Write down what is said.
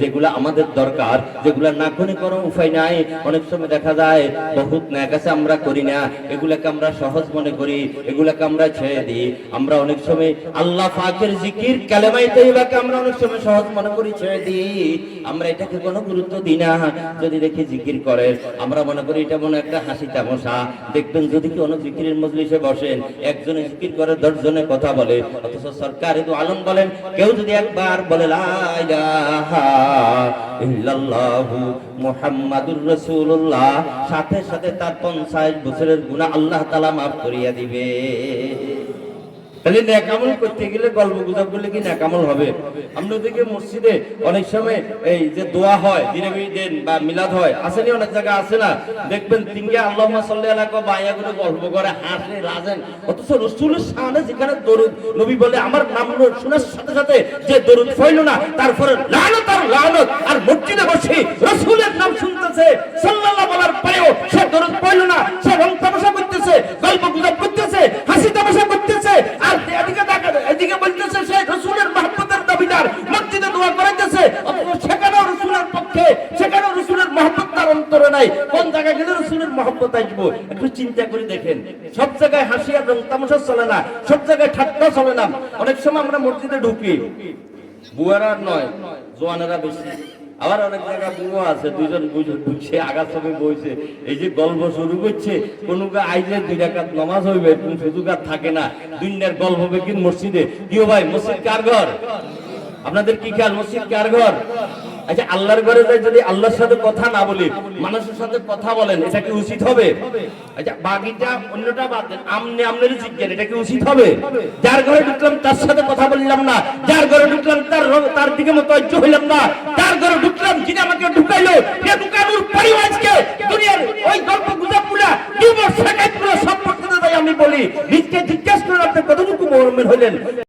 যেগুলো আমাদের দরকার, যেগুলো না করে কোনো উপায় নাই। অনেক সময় দেখা যায়, বহুত ন্যাক আছে, আমরা করি না। এগুলাকে আমরা সহজ মনে করি, এগুলাকে আমরা ছেড়ে দিই। আমরা অনেক সময় আল্লাহ জিকির কালেমাই তৈবাকে আমরা অনেক সময় সহজ মনে করি, ছেড়ে দিই। আমরা এটাকে কোনো গুরুত্ব দিই না। যদি দেখি জিকির করে, আমরা মনে করি এটা মনে একটা হাসি তামাশা। দেখবেন যদি কোনো জিকিরের মজলিসে বসেন, একজনে জিকির করে, দশজনে কথা বলে, অথচ সরকার আলম বলেন, কেউ যদি একবার বলে, লা ইলাহা ইল্লাল্লাহু মুহাম্মাদুর রাসূলুল্লাহ। সাথে সাথে তার 50 বছরের গুনাহ আল্লাহ তাআলা maaf করিয়া দিবে। তাহলে নেকামল করতে গেলে গল্প গুজব করলে কি নেকামল হবে? আমরা দেখি মসজিদে অনেক সময় এই যে দোয়া হয় দিনে দেন বা মিলাদ হয়, আসেনি, অনেক জায়গা আছে না। দেখবেন তিনকে আল্লাহ সাল্লি আল্লাহ বায়া করে গল্প করে, হাসে রাজেন অথচ রসুলের সামনে যেখানে দরুদ, নবী বলে, আমার নাম শোনার সাথে সাথে যে দরুদ ফইল না, তারপরে লানত আর লানত, আর মসজিদে বসে রসুলের নাম শুনতেছে, সাল্লাল্লাহ বলার পরেও সে দরুদ পড়ল না, সে রং তামাশা করতেছে, গল্প গুজব করতেছে, হাসি তামাশা করতেছে দোয়া করাইতেছে অথচ সেখানেও রসুলের পক্ষে, সেখানেও রসুলের মহব্বত তার অন্তরে নাই। কোন জায়গায় গেলে রসুলের মহব্বত আসব? একটু চিন্তা করে দেখেন। সব জায়গায় হাসি আর তামাশা চলে না, সব জায়গায় ঠাট্টা চলে না। অনেক সময় আমরা মসজিদে ঢুকি। বুয়ারা নয়, জোয়ানেরা বেশি। আবার অনেক জায়গায় বুড়ো আছে দুজন বুঝছে আগার সঙ্গে বইছে। এই যে গল্প শুরু করছে, কোনো আইলে দুই রাকাত নামাজ হইবে, কোন সুযোগ আর থাকে না। দুনিয়ার গল্প হবে কি মসজিদে। দিও ভাই, মসজিদ কার ঘর? আপনাদের কি খেয়াল, মসজিদ কার ঘর? আচ্ছা আল্লাহর ঘরে যাই যদি আল্লাহর সাথে কথা না বলি, মানুষের সাথে কথা বলেন, এটা কি উচিত হবে? আচ্ছা বাকিটা, অন্যটা বাদ দেন, আমনে আমনের জিজ্ঞেস, এটা কি উচিত হবে? যার ঘরে ঢুকলাম, তার সাথে কথা বললাম না, যার ঘরে ঢুকলাম, তার তার দিকে মতজ্জ হইলাম না, যার ঘরে ঢুকলাম, যিনি আমাকে ঢুকাইলো, সে ঢুকানোর পরেও আজকে দুনিয়ার ওই গল্প গুজবগুলা ডিভোর্স শেখাই পুরো তাই আমি বলি। নিজকে জিজ্ঞাসা করে আপনি কতটুকু মরমের হলেন?